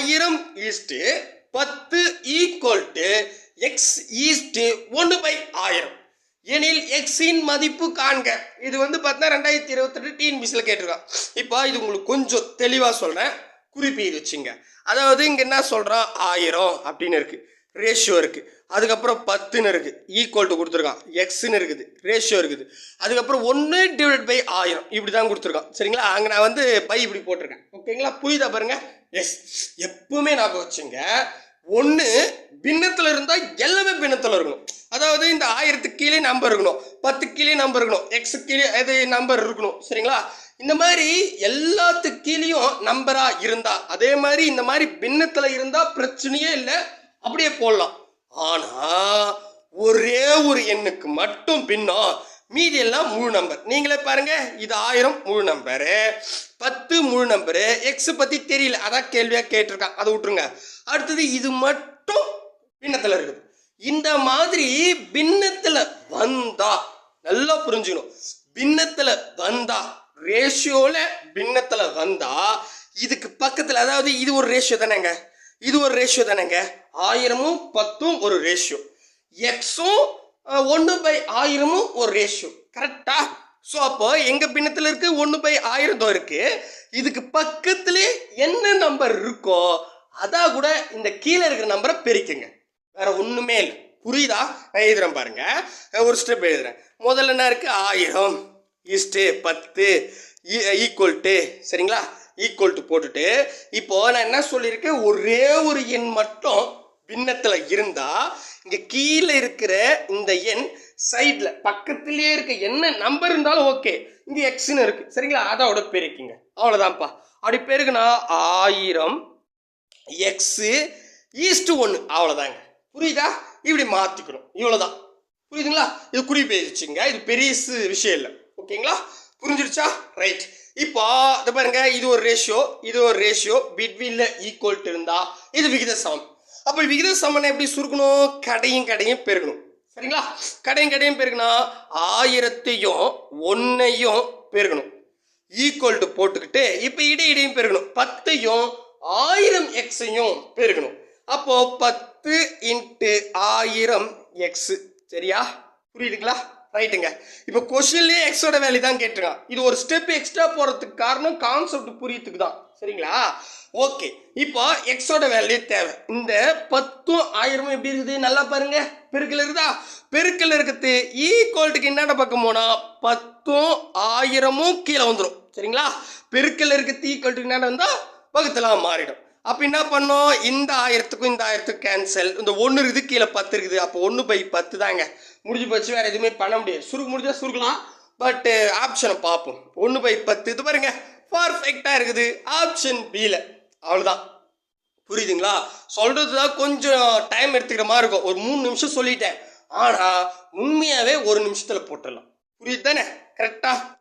ஆயிரம் ஈஸ்ட்டு பத்து equal to X is to ஒன்று பை ஆயிரம். எனில் எக்ஸின் மதிப்பு காண்க. இது வந்து பார்த்தீங்கன்னா ரெண்டாயிரத்தி இருபத்தெட்டு டிஎன்பிசியில் கேட்டிருக்கான். இப்போ இது உங்களுக்கு கொஞ்சம் தெளிவாக சொல்கிறேன் குறிப்பீடு வச்சுங்க. அதாவது இங்கே என்ன சொல்கிறோம் ஆயிரம் அப்படின்னு இருக்குது ரேஷியோ இருக்குது அதுக்கப்புறம் பத்துன்னு இருக்குது ஈக்குவல் டு கொடுத்துருக்கான். எக்ஸ்ன்னு இருக்குது. ரேஷியோ இருக்குது. அதுக்கப்புறம் ஒன்று டிவைட் பை ஆயிரம். இப்படி தான் கொடுத்துருக்கான். சரிங்களா? அங்கே நான் வந்து பை இப்படி போட்டிருக்கேன். ஓகேங்களா? புரியுதா பாருங்க? எஸ் எப்பவுமே ஞாபகம் வச்சுங்க. ஒன்று பின்னத்தில் இருந்தால் எல்லாமே பின்னத்தில் இருக்கணும். அதாவது இந்த ஆயிரத்துக்கு கீழே நம்பர் இருக்கணும். பத்து கீழே நம்பர் இருக்கணும். எக்ஸு கீழே அது நம்பர் இருக்கணும். சரிங்களா? இந்த மாதிரி எல்லாத்துக்கு கீழேயும் நம்பராக இருந்தால் அதே மாதிரி இந்த மாதிரி பின்னத்தில் இருந்தால் பிரச்சனையே இல்லை. அப்படியே போடலாம். ஆனா ஒரே ஒரு எண்ணுக்கு மட்டும் பின்னம் மீதி எல்லாம் முழு நம்பர் நீங்களே பாருங்க இது ஆயிரம் முழு நம்பரு பத்து முழு நம்பரு எக்ஸ் பத்தி தெரியல. அதான் கேள்வியா கேட்டிருக்கான். அதை விட்டுருங்க. அடுத்தது இது மட்டும் பின்னத்துல இருக்குது. இந்த மாதிரி பின்னத்துல வந்தா நல்லா புரிஞ்சுக்கணும். பின்னத்துல வந்தா ரேஷியோல பின்னத்துல வந்தா இதுக்கு பக்கத்துல அதாவது இது ஒரு ரேஷியோ தானேங்க? இது ஒரு ரேஷியோ தானேங்க. ஆயிரமும் பத்தும் ஒரு ரேஷியோ எக்ஸும் ஒன்று பை ஆயிரமும் ஒரு ரேஷியோ கரெக்டா ஸோ அப்போ எங்க பின்னத்தில் இருக்கு? ஒன்று பை ஆயிரம் தான் இருக்கு. இதுக்கு பக்கத்துலே என்ன நம்பர் இருக்கோ அதான் கூட இந்த கீழே இருக்கிற நம்பரை பெருக்குங்க. வேற ஒண்ணுமே இல்லை. புரியுதா? நான் எழுதுறேன் பாருங்க. ஒரு ஸ்டெப் எழுதுறேன். முதல்ல என்ன இருக்கு? ஆயிரம். ஈஸ்ட்டு பத்து. E, ஈக்குவல் டு சரிங்களா? ஈக்குவல் டு போட்டுட்டு இப்போ நான் என்ன சொல்லியிருக்கேன்? ஒரே ஒரு எண் மட்டும் பின்னத்தில் இருந்தா இங்கே கீழே இருக்கிற இந்த எண் சைடில் பக்கத்துலேயே இருக்க என்ன நம்பர் இருந்தாலும் ஓகே இங்கே எக்ஸ்னு இருக்கு. சரிங்களா? அதோட பெருக்கிங்க. அவ்வளோதான்ப்பா அப்படி பெருக்குன்னா ஆயிரம் எக்ஸு ஈஸ்ட்டு ஒன்று அவ்வளோதாங்க புரியுதா? இப்படி மாற்றிக்கணும் இவ்வளோதான் புரியுதுங்களா? இது குறி வச்சுங்க இது பெரிய விஷயம் இல்லை. ஓகேங்களா? புரிஞ்சிருச்சா? ரைட் இப்போ இதை பாருங்க இது ஒரு ரேஷியோ இது ஒரு ரேஷியோ பிட்வீனில் ஈக்குவல் இருந்தா இது விகித சமம். அப்போ விகித சமனை எப்படி சுருக்கணும்? கடையும் கடையும் பெருகணும் சரிங்களா? கடையும் கடையும் பெருகுனா ஆயிரத்தையும் ஒன்னையும் பெருகணும் ஈக்குவல் டு போட்டுக்கிட்டு இப்போ இடையிடையும் பெருகணும் பத்தையும் ஆயிரம் எக்ஸையும் பெருகணும் அப்போ பத்து இன்ட்டு ஆயிரம் எக்ஸ் சரியா? புரியுதுங்களா? ரைட்டுங்க இப்போ கொஷின்லேயே எக்ஸோட வேல்யூ தான் கேட்டிருக்கான். இது ஒரு ஸ்டெப் எக்ஸ்ட்ரா போகிறதுக்கு காரணம் கான்செப்ட் புரியத்துக்கு தான். சரிங்களா? ஓகே இப்போ எக்ஸோட வேல்யூ தேவை. இந்த பத்தும் ஆயிரமும் எப்படி இருக்குது? நல்லா பாருங்க. பெருக்கல் இருக்குதா? பெருக்கல் இருக்கிறது ஈக்குவல்ட்டுக்கு என்னென்ன பக்கம் போனால் பத்தும் ஆயிரமும் கீழே வந்துடும் சரிங்களா? பெருக்கல் இருக்கிறது ஈக்குவல்ட்டுக்கு என்னென்ன வந்தால் பக்கத்தில் மாறிடும். அப்போ என்ன பண்ணோம்? இந்த ஆயிரத்துக்கும் இந்த ஆயிரத்துக்கும் கேன்சல் இந்த ஒன்று இருக்குது கீழே பத்து இருக்குது. அப்போ ஒன்று பை பத்து தாங்க. முடிஞ்சு போச்சு வேறு எதுவுமே பண்ண முடியாது. சுருக்கு முடிஞ்சால் சுருக்கலாம். பட்டு ஆப்ஷனை பார்ப்போம். ஒன்று பை பத்து. இது பாருங்க பர்ஃபெக்டாக இருக்குது. ஆப்ஷன் பியில் அவ்வளோதான் புரியுதுங்களா? சொல்கிறது தான் கொஞ்சம் டைம் எடுத்துக்கிற மாதிரி இருக்கும். ஒரு மூணு நிமிஷம் சொல்லிட்டேன். ஆனால் உண்மையாகவே ஒரு நிமிஷத்தில் போட்டுடலாம். புரியுது தானே கரெக்டாக